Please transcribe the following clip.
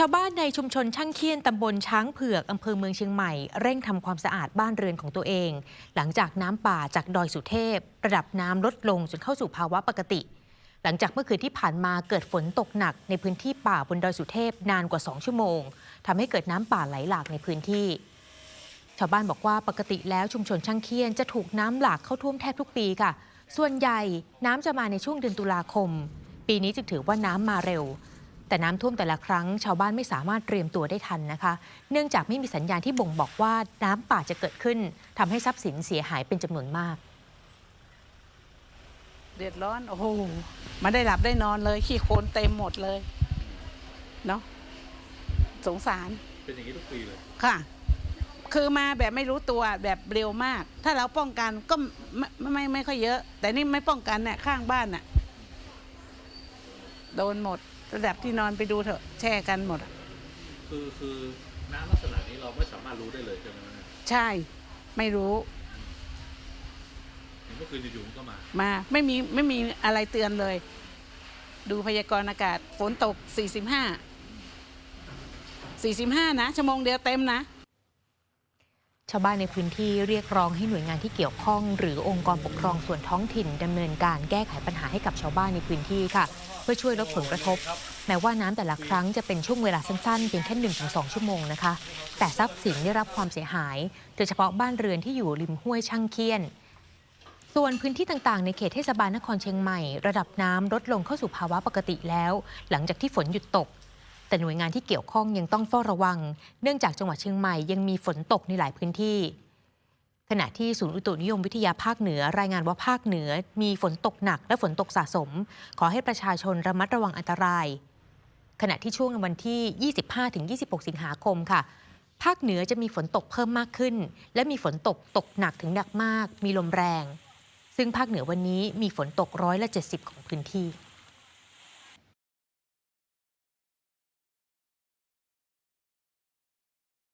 ชาวบ้านในชุมชนช่างเคียนตำบลช้างเผือกอำเภอเมืองเชียงใหม่ เร่งทำความสะอาดบ้านเรือนของตัวเอง หลังจากน้ำป่าจากดอยสุเทพ ระดับน้ำลดลงจนเข้าสู่ภาวะปกติ หลังจากเมื่อคืนที่ผ่านมาเกิดฝนตกหนักในพื้นที่ป่าบนดอยสุเทพนานกว่า 2 ชั่วโมงทำให้เกิดน้ำป่าไหลหลากในพื้นที่ ชาวบ้านบอกว่าปกติแล้วชุมชนช่างเคียนจะถูกน้ำหลากเข้าท่วมแทบทุกปีค่ะ ส่วนใหญ่น้ำจะมาในช่วงเดือนตุลาคม ปีนี้จึงถือว่าน้ำมาเร็ว แต่น้ำท่วมแต่ละครั้งชาวบ้านไม่สามารถเตรียมตัวได้ทันนะคะ เนื่องจากไม่มีสัญญาณที่บ่งบอกว่าน้ำป่าจะเกิดขึ้นทำให้ทรัพย์สินเสียหายเป็นจำนวนมาก เดือดร้อนโอ้โหไมาได้หลับได้นอนเลยขี้โคลนเต็มหมดเลยเนาะสงสาร เป็นอย่างนี้ทุกปีเลยค่ะ คือมาแบบไม่รู้ตัวแบบเร็วมาก ถ้าเราป้องกันก็ไม่ไม่ไม่ไม่ค่อยเยอะ แต่นี่ไม่ป้องกันเนี่ยข้างบ้านน่ะโดนหมด ระดับที่นอนไปดูเถอะแช่กันหมดอะคือคือน้ำลักษณะนี้เราไม่สามารถรู้ได้เลยใช่ไหมเนี่ยใช่ไม่รู้เห็นเมื่อคืนอยู่ๆมันก็มามาไม่มีไม่มีอะไรเตือนเลย ดูพยากรณ์อากาศฝนตก 45 45 นะชั่วโมงเดียวเต็มนะ ชาวบ้านในพื้นที่เรียกร้องให้หน่วยงานที่เกี่ยวข้อง หรือองค์กรปกครองส่วนท้องถิ่นดำเนินการแก้ไขปัญหาให้กับชาวบ้านในพื้นที่ค่ะ เพื่อช่วยลดผลกระทบ แม้ว่าน้ำแต่ละครั้งจะเป็นช่วงเวลาสั้นๆ เพียงแค่1-2ชั่วโมงนะคะ แต่ทรัพย์สินได้รับความเสียหาย โดยเฉพาะบ้านเรือนที่อยู่ริมห้วยช่างเคียน ส่วนพื้นที่ต่างๆ ในเขตเทศบาลนครเชียงใหม่ ระดับน้ำลดลงเข้าสู่ภาวะปกติแล้ว หลังจากที่ฝนหยุดตก แต่หน่วยงานที่เกี่ยวข้องยังต้องเฝ้าระวัง เนื่องจากจังหวัดเชียงใหม่ยังมีฝนตกในหลายพื้นที่ ขณะที่ศูนย์อุตุนิยมวิทยาภาคเหนือ รายงานว่าภาคเหนือ มีฝนตกหนักและฝนตกสะสม ขอให้ประชาชนระมัดระวังอันตราย ขณะที่ช่วงวันที่ 25-26 สิงหาคมค่ะภาคเหนือจะมีฝนตกเพิ่มมากขึ้น และมีฝนตกตกหนักถึงหนักมาก มีลมแรง ซึ่งภาคเหนือวันนี้มีฝนตกร้อยละ 70 ของพื้นที่